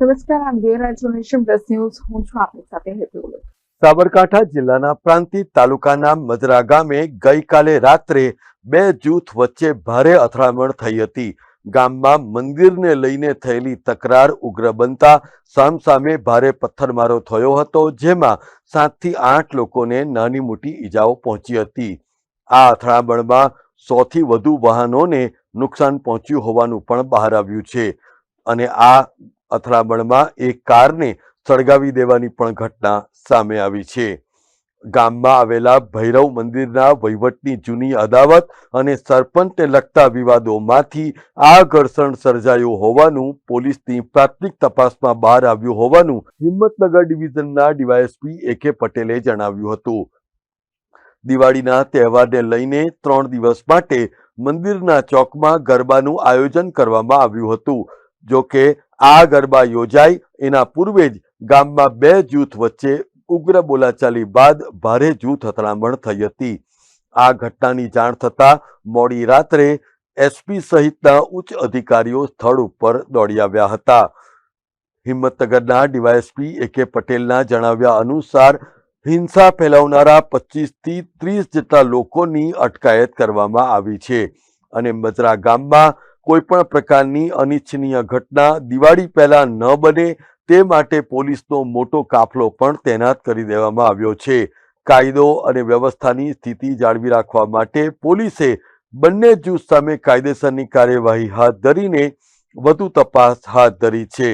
નમસ્કાર, આમ ગેરરાજ્યોનેશન plus news. હું છું આપની સાથે હેતુ. સાબરકાંઠા જિલ્લાના પ્રાંતિ તાલુકાના મજરા ગામે ગઈકાલે રાત્રે બે જૂથ વચ્ચે ભારે અથડામણ થઈ હતી. ગામમાં મંદિરને લઈને થયેલી તકરાર ઉગ્ર બનતા સામસામે ભારે પથ્થરમારો થયો હતો, જેમાં સાતથી આઠ લોકોને નાની મોટી ઈજાઓ પહોંચી હતી. આ અથડામણમાં સોથી વધુ વાહનોને નુકસાન પહોંચ્યું હોવાનું પણ બહાર આવ્યું છે. અને આ અથડામણમાં એક કારને સળગાવી દેવાની પણ ઘટના સામે આવી છે. ગામમાં આવેલા ભૈરવ મંદિરના વહીવટની જૂની અદાવત અને સરપંચને લગતા વિવાદોમાંથી આ ઘર્ષણ સર્જાયું હોવાનું પોલીસની પ્રાથમિક તપાસમાં બહાર આવ્યું હોવાનું હિંમતનગર ડિવિઝનના ડીવાયએસપી એ કે પટેલે જણાવ્યું હતું. દિવાળીના તહેવારને લઈને ત્રણ દિવસ માટે મંદિરના ચોકમાં ગરબાનું આયોજન કરવામાં આવ્યું હતું. જો કે આ ગરબા યોજાય એના પૂર્વે જ ગામમાં બે જૂથ વચ્ચે ઉગ્ર બોલાચાલી બાદ ભારે જૂથ અથડામણ થઈ હતી. આ ઘટનાની જાણ થતાં મોડી રાત્રે એસપી સહિતના ઉચ્ચ અધિકારીઓ સ્થળ ઉપર દોડી આવ્યા હતા. હિંમતનગરના ડીવાયએસપી એ કે પટેલના જણાવ્યા અનુસાર હિંસા ફેલાવનારા પચીસથી ત્રીસ જેટલા લોકોની અટકાયત કરવામાં આવી છે અને મજરા ગામમાં કોઈ પણ પ્રકારની અનિચ્છનીય ઘટના દિવાળી પહેલા ન બને તે માટે પોલીસનો મોટો કાફલો પણ તૈનાત કરી દેવામાં આવ્યો છે. કાયદો અને વ્યવસ્થાની સ્થિતિ જાળવી રાખવા માટે પોલીસે બંને જૂથ સામે કાયદેસરની કાર્યવાહી હાથ ધરીને વધુ તપાસ હાથ ધરી છે.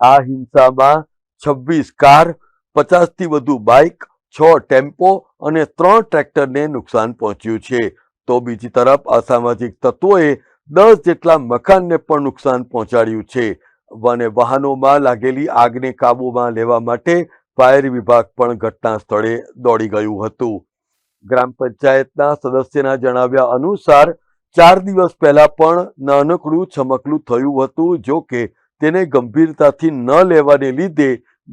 આ હિંસામાં છવ્વીસ કાર, પચાસથી વધુ બાઇક, છ ટેમ્પો અને ત્રણ ટ્રેક્ટરને નુકસાન પહોંચ્યું છે. તો બીજી તરફ અસામાજિક તત્વોએ દસ જેટલા મકાનને પણ નુકસાન પહોંચાડ્યું છે. અને વાહનોમાં લાગેલી આગને કાબૂમાં લેવા માટે ફાયર વિભાગ પણ ઘટના સ્થળે દોડી ગયું હતું. ગ્રામ પંચાયતના સદસ્યના જણાવ્યા અનુસાર, ચાર દિવસ પહેલા પણ નાનકડું છમકલું થયું હતું, જો કે તેને ગંભીરતાથી ન લેવાને લીધે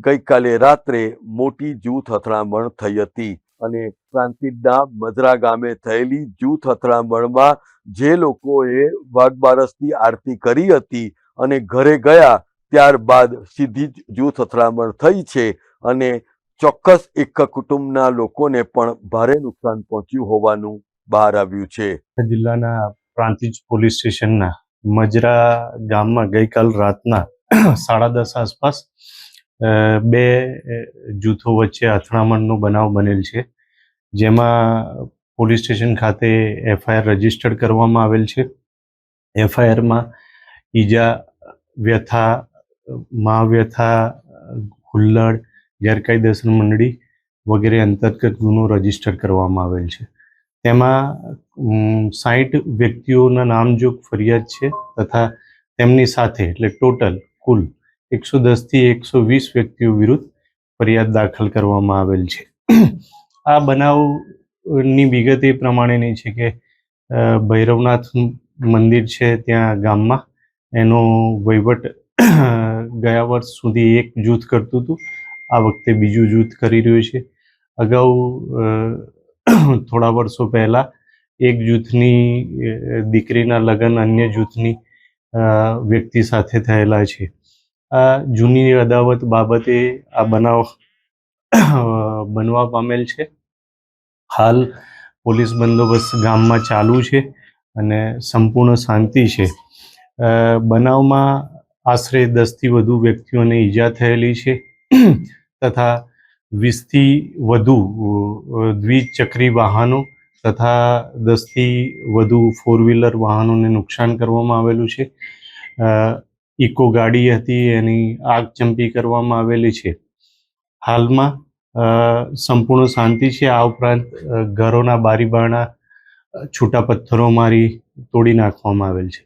ગઈકાલે રાત્રે મોટી જૂથ અથડામણ થઈ હતી. અને પ્રાંતિજના મજરા ગામે થયેલી જૂથ અથડામણમાં જે લોકોએ વાઘબારસની આરતી કરી હતી અને ઘરે ગયા, ત્યારબાદ સીધી જ જૂથ અથડામણ થઈ છે અને ચોક્કસ એક કુટુંબના લોકોને પણ ભારે નુકસાન પહોંચ્યું હોવાનું બહાર આવ્યું છે. જિલ્લાના પ્રાંતિજ પોલીસ સ્ટેશનના મજરા ગામમાં ગઈકાલ રાતના સાડા દસ આસપાસ બે જૂથો વચ્ચે અથડામણનો બનાવ બનેલ છે. જેમાં પોલીસ સ્ટેશન ખાતે એફઆઈઆર રજીસ્ટર્ડ કરવામાં આવેલ છે. એફઆઈઆરમાં ઈજા, વ્યથા, મહાવ્યથા, હુલ્લડ, ગેરકાયદેસર મંડળી વગેરે અંતર્ગત ગુનો રજિસ્ટર કરવામાં આવેલ છે. તેમાં સાઠ વ્યક્તિઓના નામજોગ ફરિયાદ છે તથા તેમની સાથે, એટલે ટોટલ કુલ એકસો દસથી એકસો વીસ વ્યક્તિઓ વિરુદ્ધ ફરિયાદ દાખલ કરવામાં આવેલ છે. આ બનાવની વિગત એ પ્રમાણેની છે કે ભૈરવનાથ મંદિર છે ત્યાં ગામમાં. એનો વહીવટ ગયા વર્ષ સુધી એક જૂથ કરતું હતું. આ વખતે બીજું જૂથ કરી રહ્યું છે. અગાઉ થોડા વર્ષો પહેલાં એક જૂથની દીકરીના લગ્ન અન્ય જૂથની વ્યક્તિ સાથે થયેલા છે. આ જૂની અદાવત બાબતે આ બનાવ બનવા પામેલ છે. હાલ પોલીસ બંદોબસ્ત ગામમાં ચાલુ છે અને સંપૂર્ણ શાંતિ છે. બનાવમાં આશરે દસથી વધુ વ્યક્તિઓને ઈજા થયેલી છે તથા વીસથી વધુ દ્વિચક્રી વાહનો તથા દસથી વધુ ફોર વ્હીલર વાહનોને નુકસાન કરવામાં આવેલું છે. ઇકો ગાડી હતી એની આગ ચંપી કરવામાં આવેલી છે. હાલમાં સંપૂર્ણ શાંતિ છે. આ ઉપરાંત ઘરોના બારી બારણા છૂટા પથ્થરો મારી તોડી નાખવામાં આવેલ છે.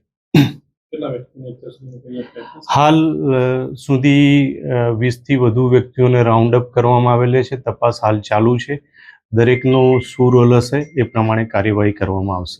હાલ સુધી વીસથી વધુ વ્યક્તિઓને રાઉન્ડ અપ કરવામાં આવેલા છે. તપાસ હાલ ચાલુ છે. દરેકનો શું રોલ હશે એ પ્રમાણે કાર્યવાહી કરવામાં આવશે.